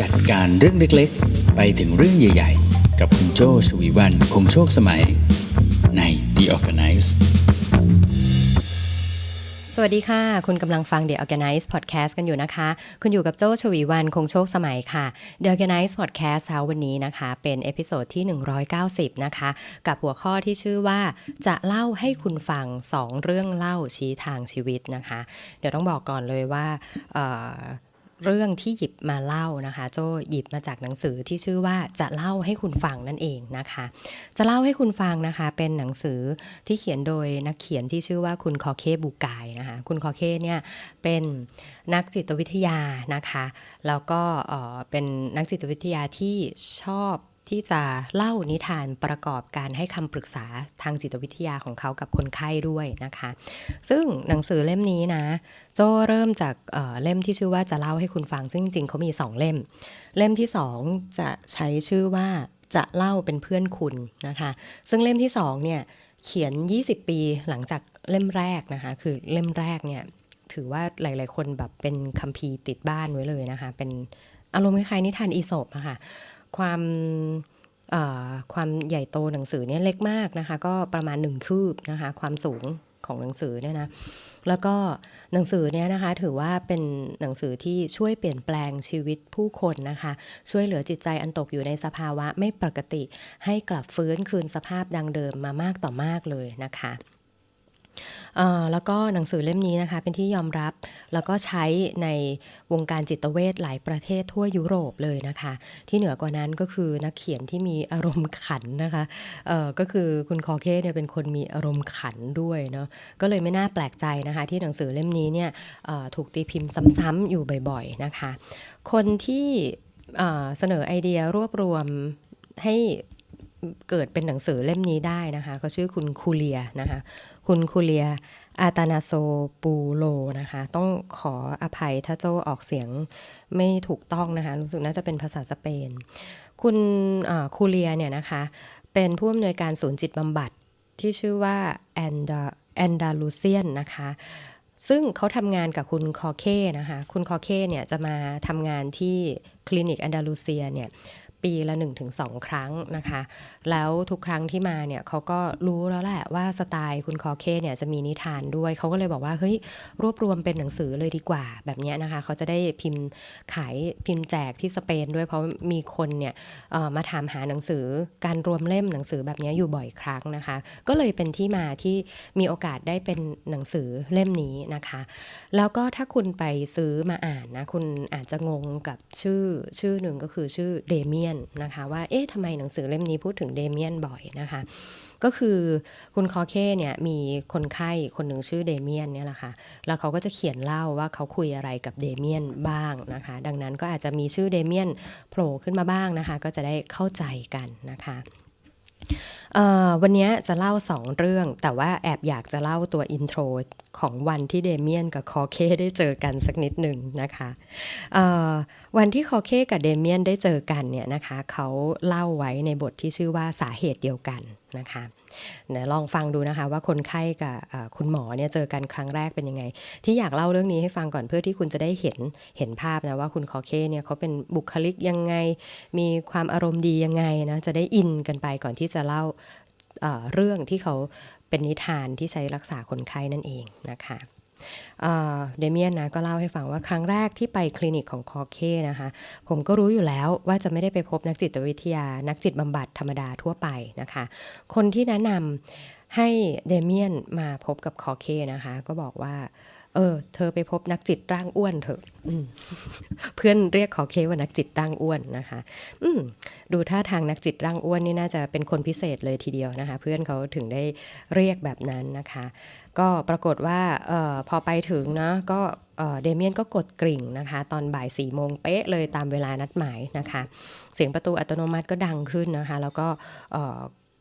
จัดการเรื่องเล็กๆ ไปถึงเรื่องใหญ่ๆ กับคุณโจชวีวันคงโชคสมัย ใน The Organize สวัสดีค่ะ คุณกำลังฟัง The Organize Podcast กันอยู่นะคะ คุณอยู่กับโจชวีวันคงโชคสมัยค่ะ The Organize Podcast เช้าวันนี้นะคะ เป็นเอพิโซดที่ 190 นะคะ กับหัวข้อที่ชื่อว่าจะเล่าให้คุณฟัง 2 เรื่องเล่าชี้ทางชีวิตนะคะ เดี๋ยวต้องบอกก่อนเลยว่า เรื่องที่หยิบมาเล่านะคะ โจหยิบมาจากหนังสือที่ชื่อว่าจะเล่าให้คุณฟังนั่นเองนะคะ จะเล่าให้คุณฟังนะคะ เป็นหนังสือที่เขียนโดยนักเขียนที่ชื่อว่าคุณคอเคบูกายนะคะ คุณคอเคเนี่ยเป็นนักจิตวิทยานะคะ แล้วก็เป็นนักจิตวิทยาที่ชอบ ที่จะเล่านิทานประกอบการให้คำปรึกษาทางจิตวิทยาของเขากับคนไข้ด้วยนะคะ ซึ่งหนังสือเล่มนี้นะโจเริ่มจากเเล่มที่ชื่อว่าจะเล่าให้คุณฟัง ซึ่งจริงๆเขามี 2 เล่ม เล่มที่ 2 จะใช้ชื่อว่าจะเล่าเป็นเพื่อนคุณนะคะ ซึ่งเล่มที่2เนี่ยเขียน 20 ปีหลังจากเล่มแรกนะคะ คือเล่มแรกเนี่ยถือว่าหลาย ๆ คนแบบเป็นคัมภีร์ติดบ้านไว้เลยนะคะ เป็นอารมณ์คล้ายๆนิทานอีสปอะค่ะ ความความใหญ่โตหนังสือเนี่ยเล็กมากนะคะ ก็ประมาณหนึ่งคืบนะคะ ความสูงของหนังสือเนี่ยนะแล้วก็หนังสือเนี่ยนะคะถือว่าเป็นหนังสือที่ช่วยเปลี่ยนแปลงชีวิตผู้คนนะคะ ช่วยเหลือจิตใจอันตกอยู่ในสภาวะไม่ปกติ ให้กลับฟื้นคืนสภาพดังเดิมมามากต่อมากเลยนะคะ แล้วก็หนังสือเล่มนี้นะคะเป็นที่ยอมรับ แล้วก็ใช้ในวงการจิตเวชหลายประเทศทั่วยุโรปเลยนะคะ ที่เหนือกว่านั้นก็คือนักเขียนที่มีอารมณ์ขันนะคะก็คือคุณคอเคเนี่ยเป็นคนมีอารมณ์ขันด้วยเนาะก็เลยไม่น่าแปลกใจนะคะ ที่หนังสือเล่มนี้เนี่ยถูกตีพิมพ์ซ้ำๆอยู่บ่อยๆนะคะ คนที่เอ่อเสนอไอเดียรวบรวมให้เกิดเป็นหนังสือเล่มนี้ได้นะคะเขาชื่อคุณคูเลียนะคะ คุณคูเลียอาตานาโซปูโลนะคะ ต้องขออภัยถ้าโจออกเสียงไม่ถูกต้องนะคะ รู้สึกน่าจะเป็นภาษาสเปน คุณคูเลียเนี่ยนะคะ เป็นผู้อำนวยการศูนย์จิตบำบัดที่ชื่อว่าแอนดาแอนดาลูเซียนนะคะ ซึ่งเขาทำงานกับคุณคอเคนะคะ คุณคอเคเนี่ยจะมาทำงานที่คลินิกแอนดาลูเซียเนี่ย ปีละ 1-2 ครั้งนะคะ แล้วทุกครั้งที่มาเนี่ยเขาก็รู้แล้วแหละว่าสไตล์คุณคอเคเนี่ยจะมีนิทานด้วย เขาก็เลยบอกว่าเฮ้ยรวบรวมเป็นหนังสือเลยดีกว่าแบบเนี้ยนะคะ เขาจะได้พิมพ์ขายพิมพ์แจกที่สเปนด้วยเพราะมีคนเนี่ยเอ่อมาถามหาหนังสือการรวมเล่มหนังสือแบบนี้อยู่บ่อยครั้งนะคะ ก็เลยเป็นที่มาที่มีโอกาสได้เป็นหนังสือเล่มนี้นะคะ แล้วก็ถ้าคุณไปซื้อมาอ่านนะคุณอาจจะงงกับชื่อชื่อหนึ่งก็คือชื่อเดเมียนนะคะว่าเอ๊ะทำไมหนังสือเล่มนี้พูดถึงเดเมียนบ่อยนะคะก็คือคุณคอเคเนี่ยมีคนไข้คนหนึ่งชื่อเดเมียนเนี่ยแหละค่ะ แล้วเขาก็จะเขียนเล่าว่าเขาคุยอะไรกับเดเมียนบ้างนะคะ ดังนั้นก็อาจจะมีชื่อเดเมียนโผล่ขึ้นมาบ้างนะคะ ก็จะได้เข้าใจกันนะคะ วันนี้จะเล่าสองเรื่อง แต่ว่าแอบอยากจะเล่าตัวอินโทรของวันที่เดเมียนกับคอเคได้เจอกันสักนิดหนึ่งนะคะวันที่คอเคกับเดเมียนได้เจอกันเนี่ยนะคะเขาเล่าไว้ในบทที่ชื่อว่าสาเหตุเดียวกันนะคะ นะลองฟังดูนะคะว่าคนไข้กับคุณหมอเนี่ยเจอกันครั้งแรกเป็นยังไง ที่อยากเล่าเรื่องนี้ให้ฟังก่อนเพื่อที่คุณจะได้เห็นเห็นภาพนะว่าคุณคอเคเนี่ยเขาเป็นบุคลิกยังไง มีความอารมณ์ดียังไงนะจะได้อินกันไปก่อนที่จะเล่าเรื่องที่เขาเป็นนิทานที่ใช้รักษาคนไข้นั่นเองนะคะ เดเมียนนะก็เล่าให้ฟังว่าครั้งแรกที่ไปคลินิกของคอเคนะคะผมก็รู้อยู่แล้วว่าจะไม่ได้ไปพบนักจิตวิทยา นักจิตบำบัดธรรมดาทั่วไปนะคะ คนที่แนะนำให้เดเมียนมาพบกับคอเคนะคะ ก็บอกว่าเออ เธอไปพบนักจิตร่างอ้วนเถอะเพื่อนเรียกคอเคว่านักจิตร่างอ้วนนะคะ อืดูท่าทางนักจิตร่างอ้วนนี่น่าจะเป็นคนพิเศษเลยทีเดียวนะคะ เพื่อนเขาถึงได้เรียกแบบนั้นนะคะ ก็ปรากฏว่าออพอไปถึงนะก็เออเดเมียนก็กดกริ่งนะคะ ตอนบ่ายสี่โมงเป๊ะเลยตามเวลานัดหมายนะคะ เสียงประตูอัตโนมัติก็ดังขึ้นนะคะ แล้วก็ออ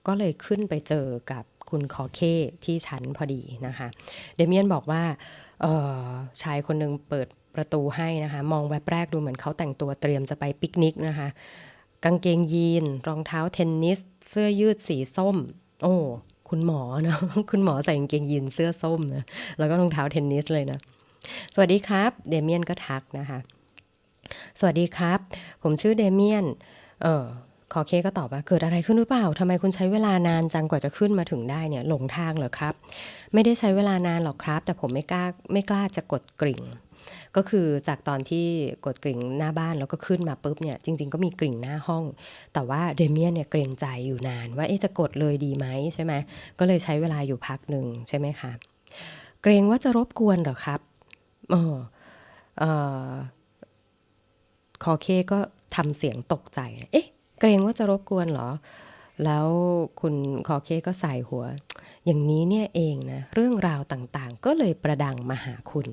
ก็เลยขึ้นไปเจอกับคุณคอเคที่ชั้นพอดีนะคะ เดเมียนบอกว่าออชายคนหนึ่งเปิดประตูให้นะคะ มองแวบแรกดูเหมือนเขาแต่งตัวเตรียมจะไปปิกนิกนะคะ กางเกงยีน รองเท้าเทนนิส เสื้อยืดสีส้ม โอ้ คุณหมอเนอะคุณหมอใส่กางเกงยีนเสื้อส้มนะแล้วก็รองเท้าเทนนิสเลยนะสวัสดีครับ เดเมียนก็ทักนะคะ สวัสดีครับ ผมชื่อเดเมียน เออคอเคก็ตอบว่าเกิดอะไรขึ้นหรือเปล่าทำไมคุณใช้เวลานานจังกว่าจะขึ้นมาถึงได้เนี่ยหลงทางเหรอครับ ไม่ได้ใช้เวลานานหรอกครับ แต่ผมไม่กล้าไม่กล้าจะกดกริ่ง ก็คือจากตอนที่กดกริ่งหน้าบ้านแล้วก็ขึ้นมาปุ๊บเนี่ยจริง ๆ ก็มีกริ่งหน้าห้อง แต่ว่าเดเมียนเนี่ยเกรงใจอยู่นานว่าเอ๊ะจะกดเลยดีไหมใช่ไหมก็เลยใช้เวลาอยู่พักหนึ่งใช่ไหมคะเกรงว่าจะรบกวนเหรอครับเออเออคอเคก็ทำเสียงตกใจ เอ๊ะ เกรงว่าจะรบกวนเหรอ แล้วคุณคอเคก็ใส่หัว อย่างนี้เนี่ยเองนะ เรื่องราวต่างๆ ก็เลยประดังมาหาคุณ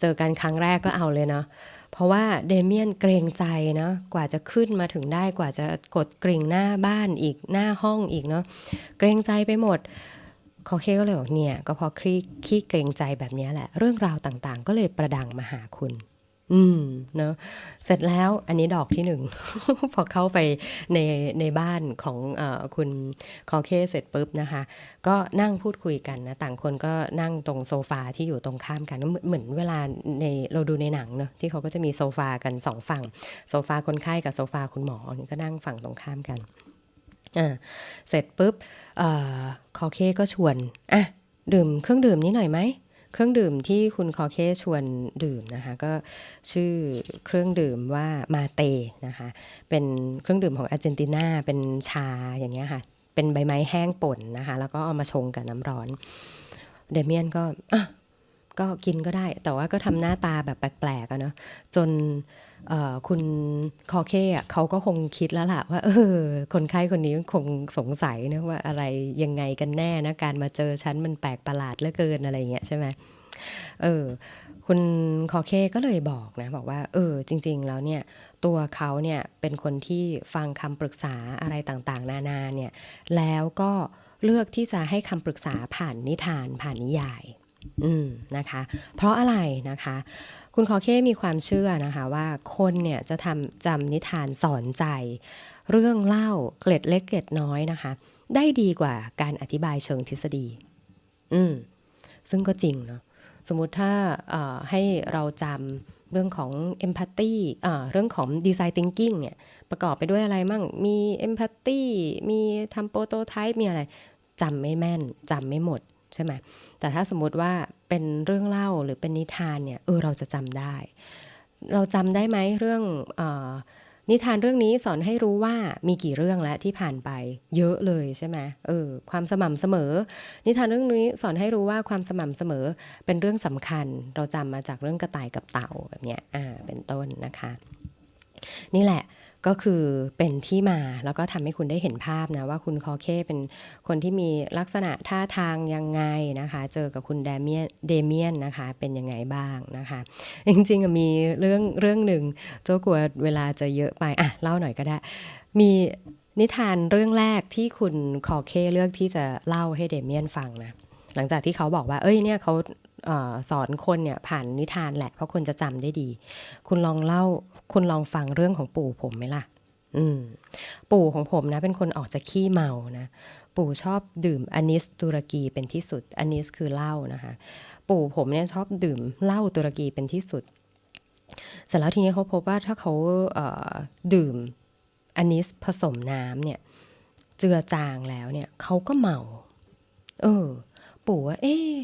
เจอกันครั้งแรกก็เอาเลยเนาะเพราะว่าเดเมียนเกรงใจเนาะกว่าจะขึ้นมาถึงได้กว่าจะกดกริ่งหน้าบ้านอีกหน้าห้องอีกเนาะเกรงใจไปหมดคอเคก็เลยบอกเนี่ย ก็เพอคลี่ขี้เกรงใจแบบนี้แหละ เรื่องราวต่างๆ ก็เลยประดังมาหาคุณ อืมเนอะเสร็จแล้วอันนี้ดอกที่หนึ่ง พอเข้าไปในในบ้านของอคุณคอเคเสร็จปุ๊บนะคะ ก็นั่งพูดคุยกันนะต่างคนก็นั่งตรงโซฟาที่อยู่ตรงข้ามกันเหมือนเหมือนเวลาในเราดูในหนังเนอะที่เขาก็จะมีโซฟากันสองฝั่ง โซฟาคนไข้กับโซฟาคุณหมอนี่ก็นั่งฝั่งตรงข้ามกันอ่าเสร็จปุ๊บอคอเคก็ชวนอะดื่มเครื่องดื่มนี้หน่อยไหม เครื่องดื่มที่คุณคอเคชวนดื่มนะคะ ก็ชื่อเครื่องดื่มว่ามาเตนะคะ เป็นเครื่องดื่มของอาร์เจนตินาเป็นชาอย่างเงี้ยค่ะ เป็นใบไม้แห้งป่นนะคะ แล้วก็เอามาชงกับน้ำร้อน เดเมียนก็ก็กินก็ได้ แต่ว่าก็ทำหน้าตาแบบแปลกๆอะเนาะจน คุณคอเคอเขาก็คงคิดแล้วล่ะว่าเออคนไข้คนนี้คงสงสัยนะว่าอะไรยังไงกันแน่นะการมาเจอฉันมันแปลกประหลาดเหลือเกินอะไรอย่างเงี้ยใช่ไหมเออคุณคอเคก็เลยบอกนะบอกว่าเออจริง ๆ แล้วเนี่ยตัวเขาเนี่ยเป็นคนที่ฟังคำปรึกษาอะไรต่างๆ นานาเนี่ยแล้วก็เลือกที่จะให้คำปรึกษาผ่านนิทานผ่านนิยาย อืมนะคะ เพราะอะไรนะคะ คุณคอเคมีความเชื่อนะคะว่าคนเนี่ยจะทำจำนิทานสอนใจ เรื่องเล่าเกล็ดเล็กเกล็ดน้อยนะคะ ได้ดีกว่าการอธิบายเชิงทฤษฎี อืมซึ่งก็จริงเนาะสมมุติถ้าเอ่อให้เราจำเรื่องของ empathy เอ่อเรื่องของ design thinking เนี่ยประกอบไปด้วยอะไรมั่ง มี empathy มีทำ prototype มีอะไรจำไม่แม่นจำไม่หมดใช่ไหม แต่ถ้าสมมติว่าเป็นเรื่องเล่าหรือเป็นนิทานเนี่ยเออเราจะจำได้ เราจำได้ไหมเรื่องออนิทานเรื่องนี้สอนให้รู้ว่ามีกี่เรื่องแล้วที่ผ่านไปเยอะเลยใช่ไหมเออความสม่ำเสมอ นิทานเรื่องนี้สอนให้รู้ว่าความสม่ำเสมอเป็นเรื่องสำคัญ เราจำมาจากเรื่องกระต่ายกับเต่าแบบเนี้ยอ่าเป็นต้นนะคะ นี่แหละ ก็คือเป็นที่มาแล้วก็ทำให้คุณได้เห็นภาพนะว่าคุณคอเคเป็นคนที่มีลักษณะท่าทางยังไงนะคะ เจอกับคุณเดเมียนเดเมียนนะคะเป็นยังไงบ้างนะคะ จริงๆมีเรื่องเรื่องหนึ่งโจ้กลัวเวลาจะเยอะไปอะเล่าหน่อยก็ได้ มีนิทานเรื่องแรกที่คุณคอเคเลือกที่จะเล่าให้เดเมียนฟังนะหลังจากที่เขาบอกว่า เอ้ยเนี่ยเขาสอนคนเนี่ยผ่านนิทานแหละ เพราะคนจะจำได้ดี คุณลองเล่า คุณลองฟังเรื่องของปู่ผมไหมล่ะ อืม ปู่ของผมนะ เป็นคนออกจากขี้เมานะ ปู่ชอบดื่มอานิสตุรกีเป็นที่สุดอานิสคือเหล้านะคะ ปู่ผมเนี่ยชอบดื่มเหล้าตุรกีเป็นที่สุด เสร็จแล้วทีนี้เขาพบว่าถ้าเขาเอ่อดื่มอานิสผสมน้ำเนี่ย เจือจางแล้วเนี่ยเขาก็เมา เออ ปู่ว่า เอ๊ะ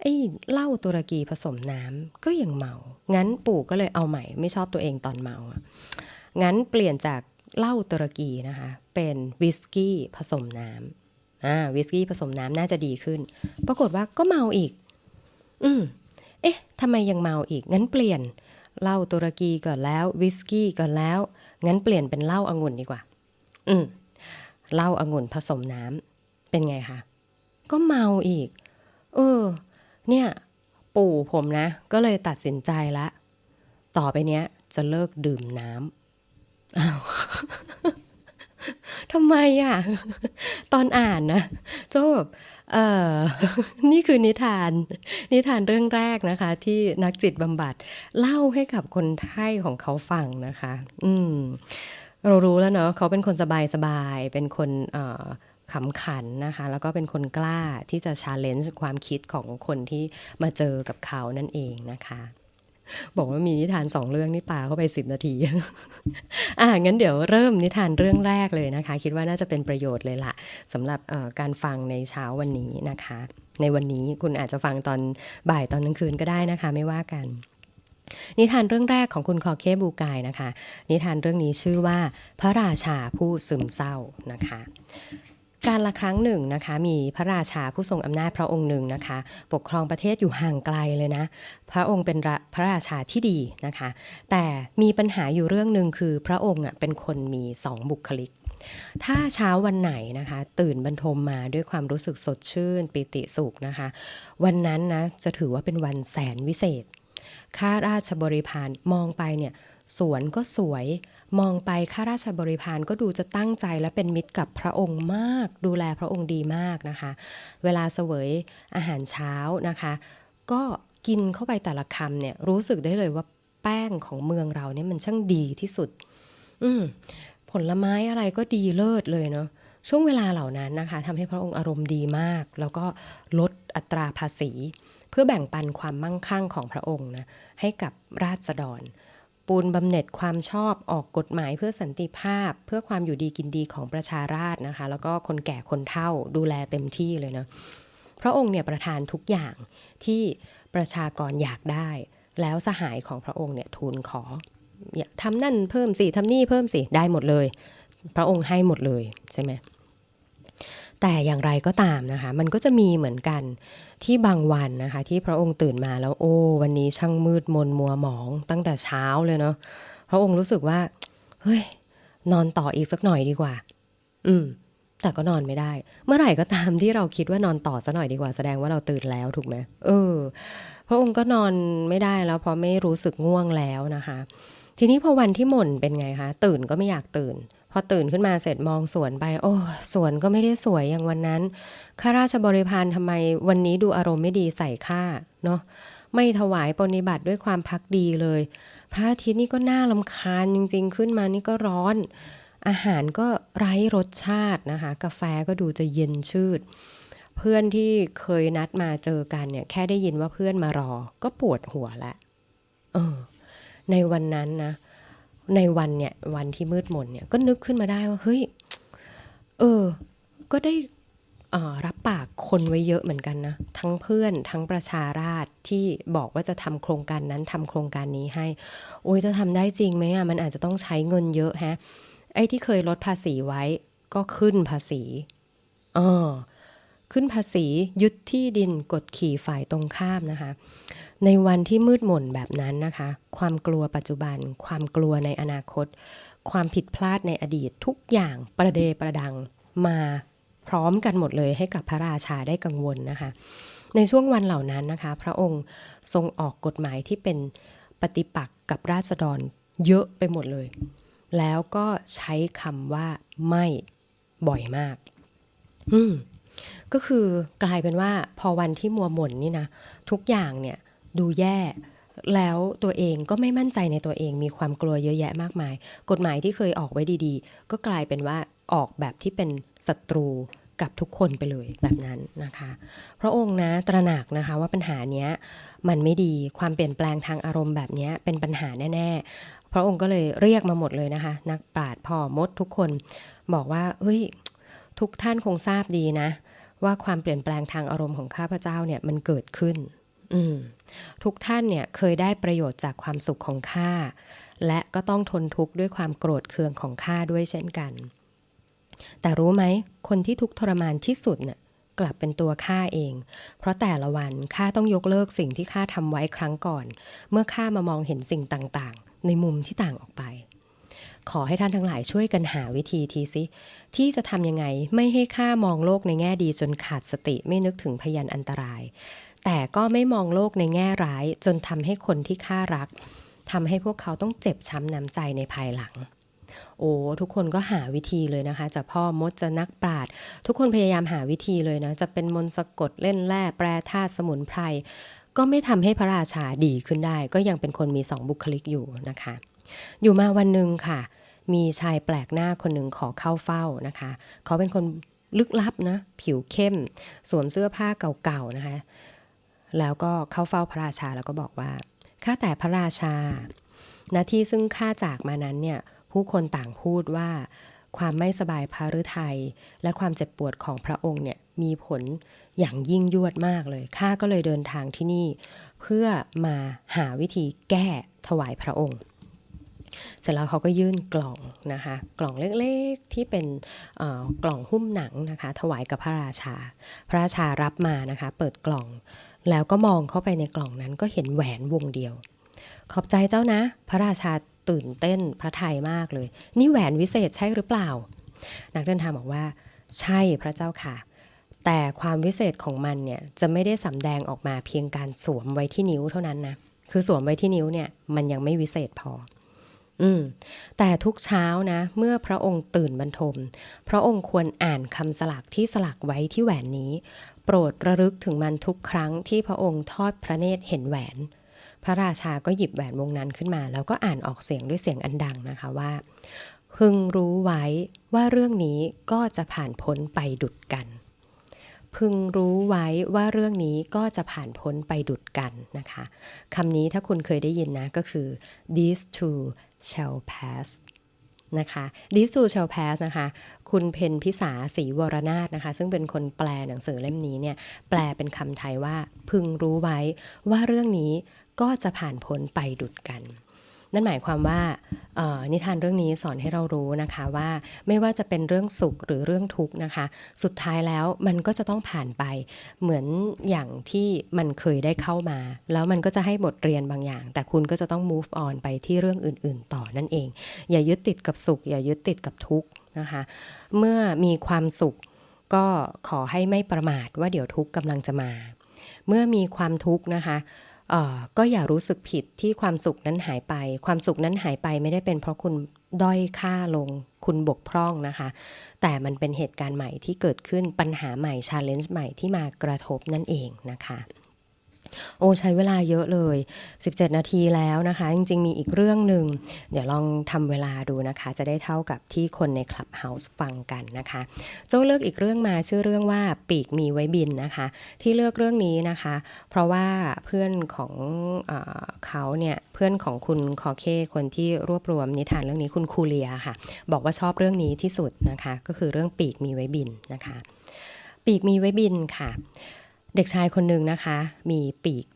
ไอ้เหล้าตุรกีผสมน้ำก็ยังเมา งั้นปู่ก็เลยเอาใหม่ ไม่ชอบตัวเองตอนเมางั้นเปลี่ยนจากเหล้าตุรกีนะคะ เป็นวิสกี้ผสมน้ำอ่าวิสกี้ผสมน้ำน่าจะดีขึ้น ปรากฏว่าก็เมาอีก อืม เอ๊ะทำไมยังเมาอีก งั้นเปลี่ยนเหล้าตุรกีก่อนแล้ววิสกี้ก่อนแล้ว งั้นเปลี่ยนเป็นเหล้าองุ่นดีกว่า อืมเหล้าองุ่นผสมน้ำเป็นไงคะก็เมาอีก เออ เนี่ยปู่ผมนะ ก็เลยตัดสินใจละ ต่อไปเนี้ยจะเลิกดื่มน้ำอ้าวทำไมอะ ตอนอ่านนะโจ้แบบเออนี่คือนิทาน นิทานเรื่องแรกนะคะ ที่นักจิตบำบัดเล่าให้กับคนไข้ของเขาฟังนะคะ อืม เรารู้แล้วเนาะเขาเป็นคนสบายสบายๆเป็นคนเอ่อ ขำขันนะคะ แล้วก็เป็นคนกล้าที่จะชาเลนจ์ความคิดของคนที่มาเจอกับเขานั่นเองนะคะบอกว่ามีนิทานสองเรื่องนี่ปาเข้าไปสิบนาที อ่างั้นเดี๋ยวเริ่มนิทานเรื่องแรกเลยนะคะ คิดว่าน่าจะเป็นประโยชน์เลยล่ะสำหรับการฟังในเช้าวันนี้นะคะ ในวันนี้คุณอาจจะฟังตอนบ่ายตอนกลางคืนก็ได้นะคะ ไม่ว่ากัน นิทานเรื่องแรกของคุณคอเคบูกายนะคะ นิทานเรื่องนี้ชื่อว่า พระราชาผู้ซึมเศร้านะคะ การละครั้งหนึ่งนะคะ มีพระราชาผู้ทรงอำนาจพระองค์หนึ่งนะคะ ปกครองประเทศอยู่ห่างไกลเลยนะ พระองค์เป็นรพระราชาที่ดีนะคะ แต่มีปัญหาอยู่เรื่องหนึ่งคือพระองค์เป็นคนมีสองบุคลิกถ้าเช้าวันไหนนะคะ ตื่นบรรทมมาด้วยความรู้สึกสดชื่น ปิติสุขนะคะ วันนั้นนะจะถือว่าเป็นวันแสนวิเศษ ข้าราชบริพารมองไปเนี่ยสวนก็สวย มองไปข้าราชบริพารก็ดูจะตั้งใจและเป็นมิตรกับพระองค์มาก ดูแลพระองค์ดีมากนะคะ เวลาเสวยอาหารเช้านะคะ ก็กินเข้าไปแต่ละคำเนี่ยรู้สึกได้เลยว่าแป้งของเมืองเราเนี่ยมันช่างดีที่สุด อืมผลไม้อะไรก็ดีเลิศเลยเนาะช่วงเวลาเหล่านั้นนะคะทำให้พระองค์อารมณ์ดีมาก แล้วก็ลดอัตราภาษี เพื่อแบ่งปันความมั่งคั่งของพระองค์นะให้กับราษฎร ปูนบำเหน็จความชอบออกกฎหมายเพื่อสันติภาพ เพื่อความอยู่ดีกินดีของประชาราษนะคะ แล้วก็คนแก่คนเฒ่าดูแลเต็มที่เลยนะพระองค์เนี่ยประทานทุกอย่างที่ประชากรอยากได้ แล้วสหายของพระองค์เนี่ยทูลขอทำนั่นเพิ่มสิทำนี่เพิ่มสิได้หมดเลย พระองค์ให้หมดเลยใช่ไหม แต่อย่างไรก็ตามนะคะ มันก็จะมีเหมือนกันที่บางวันนะคะ ที่พระองค์ตื่นมาแล้วโอ้ วันนี้ช่างมืดมนมัวหมอง ตั้งแต่เช้าเลยเนาะพระองค์รู้สึกว่าเฮ้ยนอนต่ออีกสักหน่อยดีกว่า อืม แต่ก็นอนไม่ได้ เมื่อไหร่ก็ตามที่เราคิดว่านอนต่อสักหน่อยดีกว่าแสดงว่าเราตื่นแล้วถูกไหมเออ พระองค์ก็นอนไม่ได้แล้วเพราะไม่รู้สึกง่วงแล้วนะคะ ทีนี้พอวันที่หม่นเป็นไงคะตื่นก็ไม่อยากตื่น อตื่นขึ้นมาเสร็จมองสวนไป โอ้สวนก็ไม่ได้สวยอย่างวันนั้น ข้าราชบริพารทำไมวันนี้ดูอารมณ์ไม่ดีใส่ข้าเนาะไม่ถวายปฏิบัติด้วยความพักดีเลย พระอาทิตย์นี่ก็น่าลำคาญจริง ๆ ขึ้นมานี่ก็ร้อน อาหารก็ไร้รสชาตินะคะ กาแฟก็ดูจะเย็นชืด เพื่อนที่เคยนัดมาเจอกันเนี่ย แค่ได้ยินว่าเพื่อนมารอ ก็ปวดหัวละเออในวันนั้นนะ ในวันเนี่ยวันที่มืดมนเนี่ยก็นึกขึ้นมาได้ว่าเฮ้ยเออ ก็ได้อรับปากคนไว้เยอะเหมือนกันนะ ทั้งเพื่อนทั้งประชาราษฎร์ที่บอกว่าจะทำโครงการนั้นทำโครงการนี้ให้ โอ้ยจะทำได้จริงไหมอะมันอาจจะต้องใช้เงินเยอะฮะไอ้ที่เคยลดภาษีไว้ก็ขึ้นภาษีเออขึ้นภาษียึดที่ดินกดขี่ฝ่ายตรงข้ามนะคะ ในวันที่มืดมนแบบนั้นนะคะ ความกลัวปัจจุบัน ความกลัวในอนาคต ความผิดพลาดในอดีตทุกอย่างประเดประดังมาพร้อมกันหมดเลยให้กับพระราชาได้กังวลนะคะ ในช่วงวันเหล่านั้นนะคะ พระองค์ทรงออกกฎหมายที่เป็นปฏิปักษ์กับราษฎรเยอะไปหมดเลย แล้วก็ใช้คำว่าไม่บ่อยมาก อืมก็คือกลายเป็นว่าพอวันที่มัวหม่นนี่นะ ทุกอย่างเนี่ย ดูแย่แล้วตัวเองก็ไม่มั่นใจในตัวเองมีความกลัวเยอะแยะมากมาย กฎหมายที่เคยออกไว้ดีๆ ก็กลายเป็นว่าออกแบบที่เป็นศัตรูกับทุกคนไปเลยแบบนั้นนะคะ พระองค์นะตระหนักนะคะว่าปัญหาเนี้ยมันไม่ดีความเปลี่ยนแปลงทางอารมณ์แบบนี้เป็นปัญหาแน่ ๆ พระองค์ก็เลยเรียกมาหมดเลยนะคะ นักปราชญ์พ่อมดทุกคนบอกว่าเฮ้ยทุกท่านคงทราบดีนะ ว่าความเปลี่ยนแปลงทางอารมณ์ของข้าพเจ้าเนี่ยมันเกิดขึ้น ทุกท่านเนี่ยเคยได้ประโยชน์จากความสุขของข้าและก็ต้องทนทุกข์ด้วยความโกรธเคืองของข้าด้วยเช่นกัน แต่รู้ไหมคนที่ทุกข์ทรมานที่สุดเนี่ยกลับเป็นตัวข้าเอง เพราะแต่ละวันข้าต้องยกเลิกสิ่งที่ข้าทำไว้ครั้งก่อน เมื่อข้ามามองเห็นสิ่งต่างๆ ในมุมที่ต่างออกไป ขอให้ท่านทั้งหลายช่วยกันหาวิธีทีสิที่จะทำยังไงไม่ให้ข้ามองโลกในแง่ดีจนขาดสติไม่นึกถึงพยันอันตราย แต่ก็ไม่มองโลกในแง่ร้ายจนทำให้คนที่ข้ารักทำให้พวกเขาต้องเจ็บช้ำน้ำใจในภายหลัง โอ้ทุกคนก็หาวิธีเลยนะคะจะพ่อมดจะนักปราดทุกคนพยายามหาวิธีเลยนะจะเป็นมนสะกดเล่นแร่แปรธาตุสมุนไพรก็ไม่ทำให้พระราชาดีขึ้นได้ ก็ยังเป็นคนมีสองบุคลิกอยู่นะคะ อยู่มาวันหนึ่งค่ะ มีชายแปลกหน้าคนหนึ่งขอเข้าเฝ้านะคะ เขาเป็นคนลึกลับนะ ผิวเข้ม สวมเสื้อผ้าเก่าๆนะคะ แล้วก็เข้าเฝ้าพระราชาแล้วก็บอกว่าข้าแต่พระราชาณที่ซึ่งข้าจากมานั้นเนี่ยผู้คนต่างพูดว่าความไม่สบายพาฤทัยและความเจ็บปวดของพระองค์เนี่ยมีผลอย่างยิ่งยวดมากเลย ข้าก็เลยเดินทางที่นี่ เพื่อมาหาวิธีแก้ถวายพระองค์ เสร็จแล้วเขาก็ยื่นกล่องนะคะ กล่องเล็กๆที่เป็นกล่องหุ้มหนังนะคะ ถวายกับพระราชา พระราชารับมานะคะ เปิดกล่อง แล้วก็มองเข้าไปในกล่องนั้นก็เห็นแหวนวงเดียว ขอบใจเจ้านะ พระราชาตื่นเต้นพระทัยมากเลย นี่แหวนวิเศษใช่หรือเปล่า นักเดินทางบอกว่า ใช่พระเจ้าค่ะ แต่ความวิเศษของมันเนี่ยจะไม่ได้สำแดงออกมาเพียงการสวมไว้ที่นิ้วเท่านั้นนะคือสวมไว้ที่นิ้วเนี่ยมันยังไม่วิเศษพอ อืม แต่ทุกเช้านะ เมื่อพระองค์ตื่นบรรทม พระองค์ควรอ่านคำสลักที่สลักไว้ที่แหวนนี้ โปรดระลึกถึงมันทุกครั้งที่พระองค์ทอดพระเนตรเห็นแหวน พระราชาก็หยิบแหวนวงนั้นขึ้นมา แล้วก็อ่านออกเสียงด้วยเสียงอันดังนะคะว่า พึงรู้ไว้ว่าเรื่องนี้ก็จะผ่านพ้นไปดุดกัน พึงรู้ไว้ว่าเรื่องนี้ก็จะผ่านพ้นไปดุดกันนะคะคำนี้ถ้าคุณเคยได้ยินนะก็คือ these two shall pass นะคะดิสูเชลแพสนะคะ คุณเพนพิสาศรีวรนาถนะคะ ซึ่งเป็นคนแปลหนังสือเล่มนี้เนี่ยแปลเป็นคำไทยว่าพึงรู้ไว้ว่าเรื่องนี้ก็จะผ่านพ้นไปดุดกัน นั่นหมายความว่านิทานเรื่องนี้สอนให้เรารู้นะคะว่าไม่ว่าจะเป็นเรื่องสุขหรือเรื่องทุกข์นะคะ สุดท้ายแล้วมันก็จะต้องผ่านไปเหมือนอย่างที่มันเคยได้เข้ามา แล้วมันก็จะให้บทเรียนบางอย่าง แต่คุณก็จะต้อง move on ไปที่เรื่องอื่น ๆ ต่อนั่นเอง อย่ายึดติดกับสุข อย่ายึดติดกับทุกข์นะคะเมื่อมีความสุขก็ขอให้ไม่ประมาทว่าเดี๋ยวทุกข์กำลังจะมา เมื่อมีความทุกข์นะคะ ก็อย่ารู้สึกผิดที่ความสุขนั้นหายไป ความสุขนั้นหายไปไม่ได้เป็นเพราะคุณด้อยค่าลง คุณบกพร่องนะคะ แต่มันเป็นเหตุการณ์ใหม่ที่เกิดขึ้นปัญหาใหม่ชาเลนจ์ใหม่ที่มากระทบนั่นเองนะคะ โอ้ใช้เวลาเยอะเลย 17 นาทีแล้วนะคะ จริงๆ มีอีกเรื่องหนึ่ง เดี๋ยวลองทำเวลาดูนะคะ จะได้เท่ากับที่คนใน Clubhouse ฟังกันนะคะ โจ้เลือกอีกเรื่องมาชื่อเรื่องว่าปีกมีไว้บินนะคะ ที่เลือกเรื่องนี้นะคะ เพราะว่าเพื่อนของเอเขาเนี่ยเพื่อนของคุณคอเคคนที่รวบรวมนิทานเรื่องนี้คุณคูเลียค่ะ บอกว่าชอบเรื่องนี้ที่สุดนะคะ ก็คือเรื่องปีกมีไว้บินนะคะ ปีกมีไว้บินค่ะ เด็กชายคนหนึ่งนะคะ มีปีก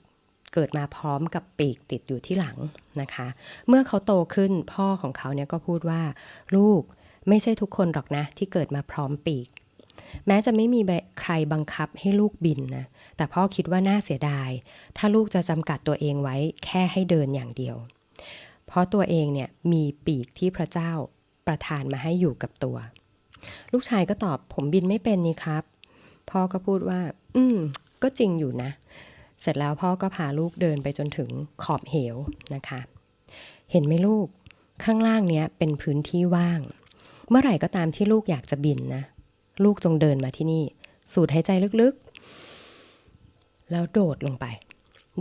เกิดมาพร้อมกับปีกติดอยู่ที่หลังนะคะ เมื่อเขาโตขึ้นพ่อของเขาเนี่ยก็พูดว่า ลูกไม่ใช่ทุกคนหรอกนะ ที่เกิดมาพร้อมปีก แม้จะไม่มีใครบังคับให้ลูกบินนะแต่พ่อคิดว่าน่าเสียดาย ถ้าลูกจะจำกัดตัวเองไว้แค่ให้เดินอย่างเดียว เพราะตัวเองเนี่ยมีปีกที่พระเจ้าประทานมาให้อยู่กับตัว ลูกชายก็ตอบผมบินไม่เป็นนี่ครับ พ่อก็พูดว่า อืม ก็จริงอยู่นะ เสร็จแล้วพ่อก็พาลูกเดินไปจนถึงขอบเหวนะคะ เห็นไหมลูกข้างล่างเนี้ยเป็นพื้นที่ว่าง เมื่อไหร่ก็ตามที่ลูกอยากจะบินนะ ลูกจงเดินมาที่นี่ สูดหายใจลึกๆ แล้วโดดลงไป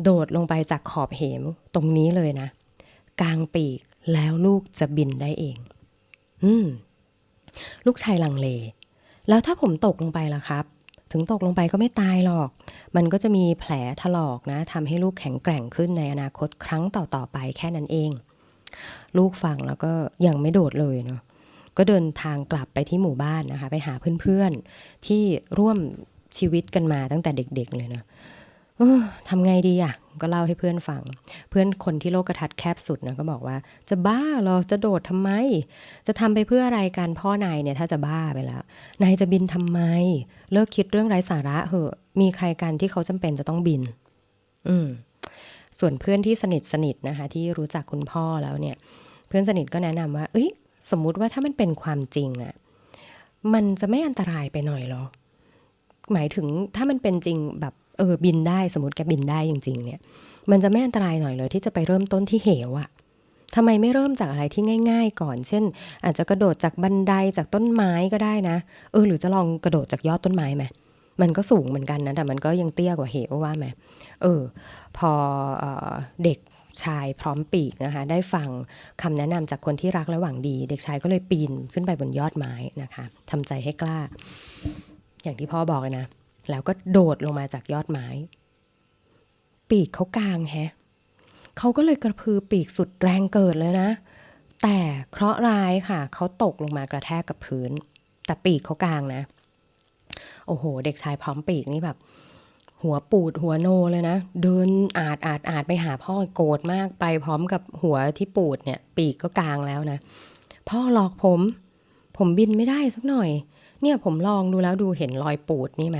โดดลงไปจากขอบเหวตรงนี้เลยนะ กลางปีกแล้วลูกจะบินได้เอง อืม ลูกชายลังเล แล้วถ้าผมตกลงไปล่ะครับ ถึงตกลงไปก็ไม่ตายหรอก มันก็จะมีแผลถลอกนะทำให้ลูกแข็งแกร่งขึ้นในอนาคตครั้งต่อๆไปแค่นั้นเอง ลูกฟังแล้วก็ยังไม่โดดเลยเนาะก็เดินทางกลับไปที่หมู่บ้านนะคะ ไปหาเพื่อนๆที่ร่วมชีวิตกันมาตั้งแต่เด็กๆเลยเนาะ ทำไงดีอะ ก็เล่าให้เพื่อนฟัง เพื่อนคนที่โลกกระทัดแคบสุดนะก็บอกว่า จะบ้าเหรอ จะโดดทำไม จะทำไปเพื่ออะไรกันพ่อนายเนี่ยถ้าจะบ้าไปแล้ว นายจะบินทำไม เลิกคิดเรื่องไร้สาระเหอะ มีใครกันที่เขาจำเป็นจะต้องบิน อืม ส่วนเพื่อนที่สนิทสนิทนะคะ ที่รู้จักคุณพ่อแล้วเนี่ย เพื่อนสนิทก็แนะนำว่า เอ้ย สมมุติว่าถ้ามันเป็นความจริงอะมันจะไม่อันตรายไปหน่อยหรอหมายถึงถ้ามันเป็นจริงแบบ เออบินได้สมมติแกบินได้จริง ๆ เนี่ย มันจะไม่อันตรายหน่อยเลยที่จะไปเริ่มต้นที่เหวอะทำไมไม่เริ่มจากอะไรที่ง่าย ๆ ก่อน เช่น อาจจะกระโดดจากบันไดจากต้นไม้ก็ได้นะ เออ หรือจะลองกระโดดจากยอดต้นไม้ไหมมันก็สูงเหมือนกันนะ แต่มันก็ยังเตี้ยกว่าเหวว่าไหมเออ พอเออเด็กชายพร้อมปีกนะคะ ได้ฟังคำแนะนำจากคนที่รักและหวังดี เด็กชายก็เลยปีนขึ้นไปบนยอดไม้นะคะทำใจให้กล้า อย่างที่พ่อบอกเลยนะ แล้วก็โดดลงมาจากยอดไม้ ปีกเขากลางแฮะเขาก็เลยกระพือปีกสุดแรงเกิดเลยนะ แต่เคราะห์ร้ายค่ะเขาตกลงมากระแทกกับพื้น แต่ปีกเขากลางนะ โอ้โห เด็กชายพร้อมปีกนี่แบบ หัวปูดหัวโนเลยนะ เดินอาดอาดอาดไปหาพ่อโกรธมากไปพร้อมกับหัวที่ปูดเนี่ย ปีกก็กลางแล้วนะ พ่อหลอกผม ผมบินไม่ได้สักหน่อยเนี่ยผมลองดูแล้วดูเห็นรอยปูดนี่ไหม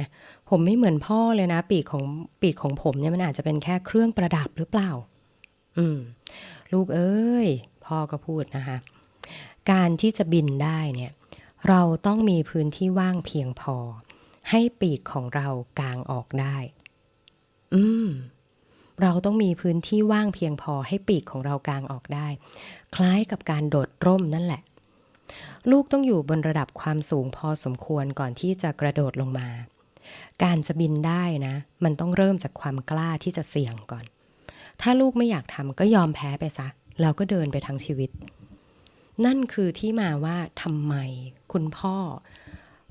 ผมไม่เหมือนพ่อเลยนะ ปีกของปีกของผมเนี่ยมันอาจจะเป็นแค่เครื่องประดับหรือเปล่า อืม ลูกเอ้ย พ่อก็พูดนะคะ การที่จะบินได้เนี่ย เราต้องมีพื้นที่ว่างเพียงพอ ให้ปีกของเรากางออกได้ อืม เราต้องมีพื้นที่ว่างเพียงพอให้ปีกของเรากางออกได้ คล้ายกับการโดดร่มนั่นแหละ ลูกต้องอยู่บนระดับความสูงพอสมควรก่อนที่จะกระโดดลงมา การจะบินได้นะ มันต้องเริ่มจากความกล้าที่จะเสี่ยงก่อน ถ้าลูกไม่อยากทำก็ยอมแพ้ไปซะแล้วก็เดินไปทั้งชีวิต นั่นคือที่มาว่าทำไมคุณพ่อ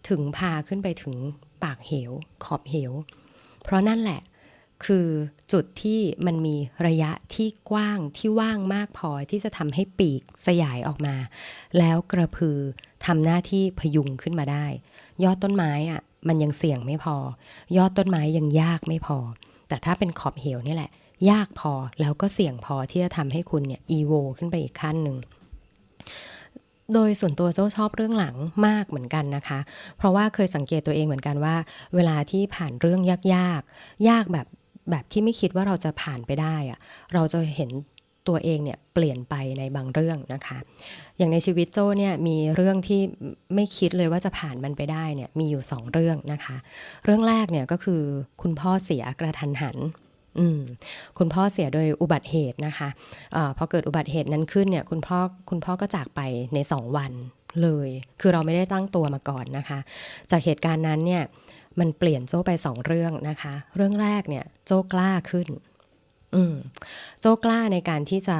ถึงพาขึ้นไปถึงปากเหว ขอบเหว เพราะนั่นแหละคือจุดที่มันมีระยะที่กว้างที่ว่างมากพอที่จะทำให้ปีกสยายออกมา แล้วกระพือทำหน้าที่พยุงขึ้นมาได้ ยอดต้นไม้อะ มันยังเสี่ยงไม่พอ ยอดต้นไม้ยังยากไม่พอ แต่ถ้าเป็นขอบเหวนี่แหละ ยากพอแล้วก็เสี่ยงพอที่จะทำให้คุณเนี่ยอีโวขึ้นไปอีกขั้นหนึ่งโดยส่วนตัวโจ้ชอบเรื่องหลังมากเหมือนกันนะคะ เพราะว่าเคยสังเกตตัวเองเหมือนกันว่า เวลาที่ผ่านเรื่องยากๆ ยากแบบแบบที่ไม่คิดว่าเราจะผ่านไปได้อะเราจะเห็น ตัวเองเนี่ยเปลี่ยนไปในบางเรื่องนะคะ อย่างในชีวิตโจ้เนี่ยมีเรื่องที่ไม่คิดเลยว่าจะผ่านมันไปได้เนี่ยมีอยู่สองเรื่องนะคะ เรื่องแรกเนี่ยก็คือคุณพ่อเสียกระทันหันคุณพ่อเสียโดยอุบัติเหตุนะคะอาพอเกิดอุบัติเหตุนั้นขึ้นเนี่ยคุณพ่อคุณพ่อก็จากไปในสองวันเลย คือเราไม่ได้ตั้งตัวมาก่อนนะคะ จากเหตุการณ์นั้นเนี่ยมันเปลี่ยนโจ้ไปสองเรื่องนะคะ เรื่องแรกเนี่ยโจ้กล้าขึ้น อืม โจ้กล้าในการที่จะ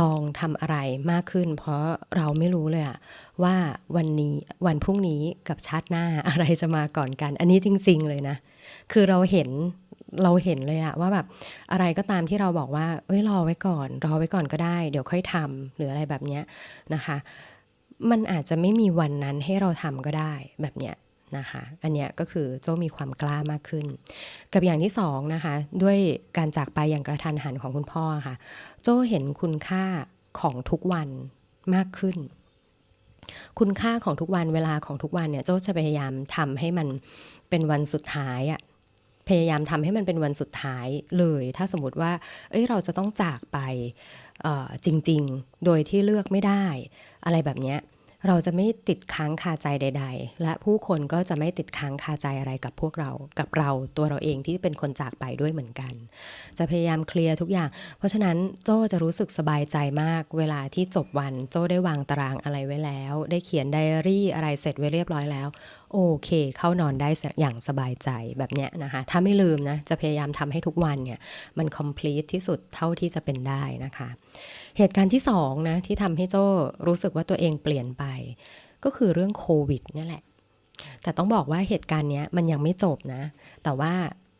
ลองทำอะไรมากขึ้น เพราะเราไม่รู้เลยอะว่าวันนี้วันพรุ่งนี้กับชาติหน้าอะไรจะมาก่อนกัน อันนี้จริง ๆ เลยนะ คือเราเห็นเราเห็นเลยอะว่าแบบอะไรก็ตามที่เราบอกว่า เอ้ยรอไว้ก่อน รอไว้ก่อนก็ได้ เดี๋ยวค่อยทำหรืออะไรแบบเนี้ยนะคะ มันอาจจะไม่มีวันนั้นให้เราทำก็ได้แบบเนี้ย นะคะอันเนี้ยก็คือโจมีความกล้ามากขึ้น กับอย่างที่สองนะคะด้วยการจากไปอย่างกระทันหันของคุณพ่อค่ะ โจเห็นคุณค่าของทุกวันมากขึ้น คุณค่าของทุกวันเวลาของทุกวันเนี่ยโจจะพยายามทำให้มันเป็นวันสุดท้ายอะพยายามทำให้มันเป็นวันสุดท้ายเลย ถ้าสมมติว่า เอ้ยเราจะต้องจากไปจริง ๆ โดยที่เลือกไม่ได้ อะไรแบบเนี้ย เราจะไม่ติดค้างคาใจใด ๆ และผู้คนก็จะไม่ติดค้างคาใจอะไรกับพวกเรา กับเราตัวเราเองที่เป็นคนจากไปด้วยเหมือนกัน จะพยายามเคลียร์ทุกอย่าง เพราะฉะนั้นโจ้จะรู้สึกสบายใจมาก เวลาที่จบวันโจ้ได้วางตารางอะไรไว้แล้ว ได้เขียนไดอารี่อะไรเสร็จไว้เรียบร้อยแล้ว โอเค เข้านอนได้อย่างสบายใจแบบเนี้ยนะคะ ถ้าไม่ลืมนะจะพยายามทำให้ทุกวันเนี่ยมัน complete ที่สุดเท่าที่จะเป็นได้นะคะ เหตุการณ์ที่สองนะที่ทำให้โจ้รู้สึกว่าตัวเองเปลี่ยนไป ก็คือเรื่องโควิดนี่แหละ แต่ต้องบอกว่าเหตุการณ์นี้มันยังไม่จบนะ แต่ว่า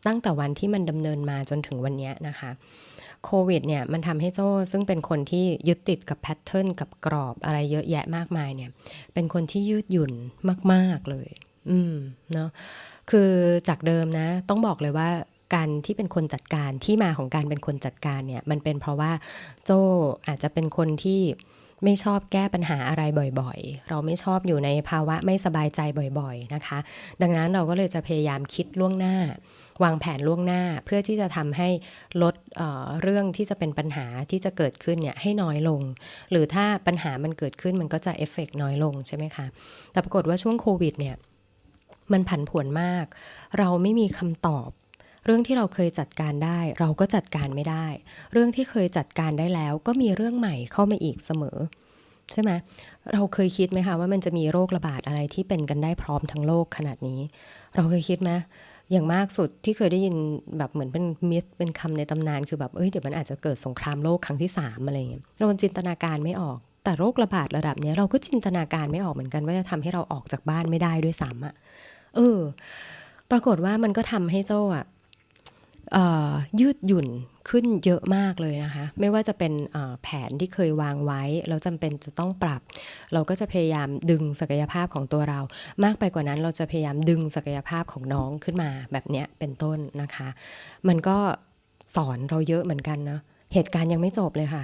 ตั้งแต่วันที่มันดำเนินมาจนถึงวันนี้นะคะโควิดเนี่ยมันทำให้โจ้ซึ่งเป็นคนที่ยึดติดกับแพทเทิร์นกับกรอบอะไรเยอะแยะมากมายเนี่ย เป็นคนที่ยืดหยุ่นมาก ๆ เลย อืมเนาะคือจากเดิมนะ ต้องบอกเลยว่า การที่เป็นคนจัดการที่มาของการเป็นคนจัดการเนี่ยมันเป็นเพราะว่าโจอาจจะเป็นคนที่ไม่ชอบแก้ปัญหาอะไรบ่อยๆ เราไม่ชอบอยู่ในภาวะไม่สบายใจบ่อยๆนะคะ ดังนั้นเราก็เลยจะพยายามคิดล่วงหน้า วางแผนล่วงหน้าเพื่อที่จะทำให้ลดเเรื่องที่จะเป็นปัญหาที่จะเกิดขึ้นเนี่ยให้น้อยลง หรือถ้าปัญหามันเกิดขึ้นมันก็จะเอฟเฟกน้อยลงใช่ไหมคะ แต่ปรากฏว่าช่วงโควิดเนี่ยมันผันผวนมาก เราไม่มีคำตอบ เรื่องที่เราเคยจัดการได้ เราก็จัดการไม่ได้ เรื่องที่เคยจัดการได้แล้ว ก็มีเรื่องใหม่เข้ามาอีกเสมอใช่ไหมเราเคยคิดไหมคะว่ามันจะมีโรคระบาดอะไรที่เป็นกันได้พร้อมทั้งโลกขนาดนี้ เราเคยคิดไหมอย่างมากสุดที่เคยได้ยินแบบเหมือนเป็นมิธเป็นคำในตำนานคือแบบเอ้ยเดี๋ยวมันอาจจะเกิดสงครามโลกครั้งที่สามอะไรเงี้ยเราจินตนาการไม่ออก แต่โรคระบาดระดับนี้เราก็จินตนาการไม่ออกเหมือนกันว่าจะทำให้เราออกจากบ้านไม่ได้ด้วยซ้ำอะเออ ปรากฏว่ามันก็ทำให้โจ้อะ ยืดหยุ่นขึ้นเยอะมากเลยนะคะ ไม่ว่าจะเป็นแผนที่เคยวางไว้แล้วจำเป็นจะต้องปรับ เราก็จะพยายามดึงศักยภาพของตัวเรา มากไปกว่านั้นเราจะพยายามดึงศักยภาพของน้องขึ้นมาแบบเนี้ยเป็นต้นนะคะ มันก็สอนเราเยอะเหมือนกันเนาะเหตุการณ์ยังไม่จบเลยค่ะ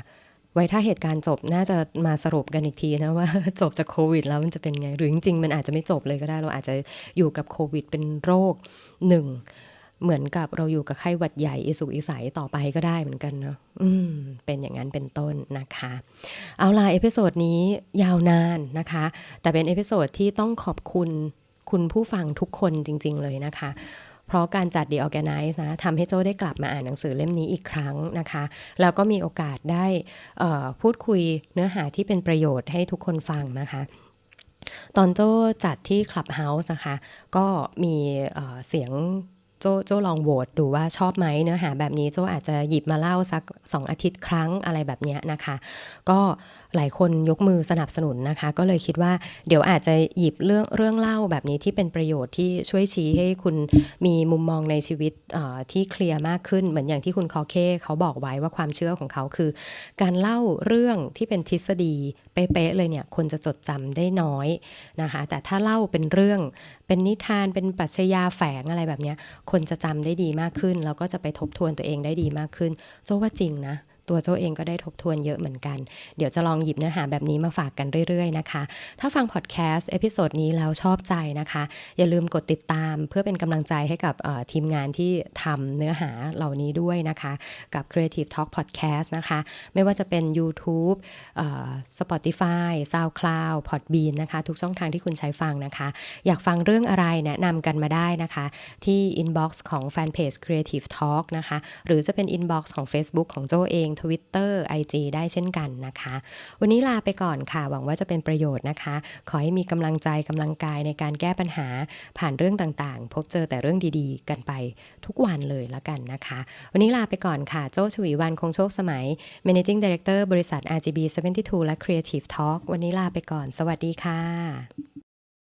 ไว้ถ้าเหตุการณ์จบน่าจะมาสรุปกันอีกทีนะว่าจบจากโควิดแล้วมันจะเป็นไง หรือจริงๆมันอาจจะไม่จบเลยก็ได้ เราอาจจะอยู่กับโควิดเป็นโรคหนึ่ง เหมือนกับเราอยู่กับไข้หวัดใหญ่อิสุกอิสัยต่อไปก็ได้เหมือนกันเนาะอืม เป็นอย่างนั้นเป็นต้นนะคะ เอาล่ะเอพิโซดนี้ยาวนานนะคะ แต่เป็นเอพิโซดที่ต้องขอบคุณคุณผู้ฟังทุกคนจริง ๆ เลยนะคะเพราะการจัด The Organize นะทำให้โจ้ได้กลับมาอ่านหนังสือเล่มนี้อีกครั้งนะคะ แล้วก็มีโอกาสได้พูดคุยเนื้อหาที่เป็นประโยชน์ให้ทุกคนฟังนะคะ ตอนโจ้จัดที่ Clubhouse นะคะ ก็มีเสียง โจโจลองโหวตดูว่าชอบไหมเนื้อหาแบบนี้โจอาจจะหยิบมาเล่าสัก 2 อาทิตย์ครั้งอะไรแบบนี้นะคะ ก็ หลายคนยกมือสนับสนุนนะคะ ก็เลยคิดว่าเดี๋ยวอาจจะหยิบเรื่องเรื่องเล่าแบบนี้ที่เป็นประโยชน์ที่ช่วยชี้ให้คุณมีมุมมองในชีวิตที่เคลียร์มากขึ้นเหมือนอย่างที่คุณคอเคเขาบอกไว้ว่าความเชื่อของเขาคือ การเล่าเรื่องที่เป็นทฤษฎีเป๊ะๆเลยเนี่ยคนจะจดจำได้น้อยนะคะ แต่ถ้าเล่าเป็นเรื่องเป็นนิทานเป็นปรัชญาแฝงอะไรแบบนี้คนจะจำได้ดีมากขึ้น แล้วก็จะไปทบทวนตัวเองได้ดีมากขึ้นโจว่าจริงนะ ตัวโจเองก็ได้ทบทวนเยอะเหมือนกัน เดี๋ยวจะลองหยิบเนื้อหาแบบนี้มาฝากกันเรื่อยๆนะคะ ถ้าฟังพอดแคสต์เอพิโซดนี้แล้วชอบใจนะคะ อย่าลืมกดติดตามเพื่อเป็นกำลังใจให้กับทีมงานที่ทำเนื้อหาเหล่านี้ด้วยนะคะ กับ Creative Talk Podcast นะคะ ไม่ว่าจะเป็น YouTube เอ่อ Spotify SoundCloud Podbean นะคะ ทุกช่องทางที่คุณใช้ฟังนะคะ อยากฟังเรื่องอะไรแนะนำกันมาได้นะคะ ที่ inbox ของ Fanpage Creative Talk นะคะ หรือจะเป็น inbox ของ Facebook ของโจเอง Twitter IG ได้เช่นกันนะคะ วันนี้ลาไปก่อนค่ะ หวังว่าจะเป็นประโยชน์นะคะ ขอให้มีกำลังใจกำลังกายในการแก้ปัญหาผ่านเรื่องต่างๆ พบเจอแต่เรื่องดีๆ กันไปทุกวันเลยละกันนะคะ วันนี้ลาไปก่อนค่ะ โจชวีวันคงโชคสมัย Managing Director บริษัท RGB 72 และ Creative Talk วันนี้ลาไปก่อน สวัสดีค่ะ